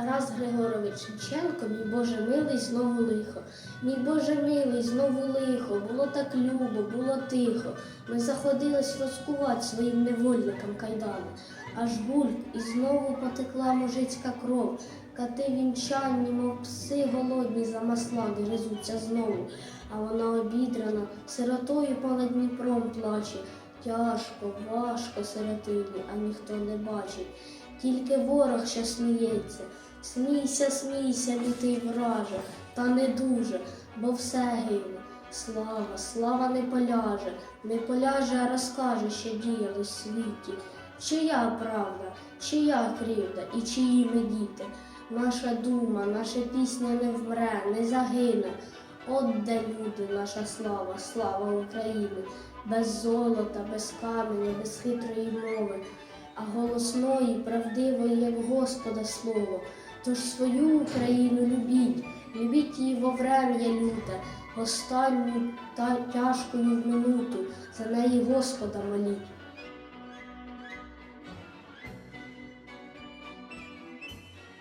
Тарас Григорович Шевченко, мій Боже милий, знову лихо. Мій Боже милий, знову лихо. Було так любо, було тихо. Ми заходились розкувати своїм невольникам кайдани. Аж гульк, і знову потекла мужицька кров. Кати вінчанні, мов пси голодні за масла, гризуться знову. А вона обідрана, сиротою понад Дніпром плаче. Тяжко, важко сиротині, а ніхто не бачить. Тільки ворог ще сміється. Смійся, смійся, лютий враже, та не дуже, бо все гине. Слава, слава не поляже, не поляже, а розкаже, що діяло в світі. Чия правда, чия кривда і чиї ми діти. Наша дума, наша пісня не вмре, не загине. От де люди, наша слава, слава України, без золота, без каменя, без хитрої мови, а голосної, правдивої, як Господа слово. Тож свою Україну любіть, любіть її во врем'я люте, в останню та тяжкою минуту, за неї Господа моліть.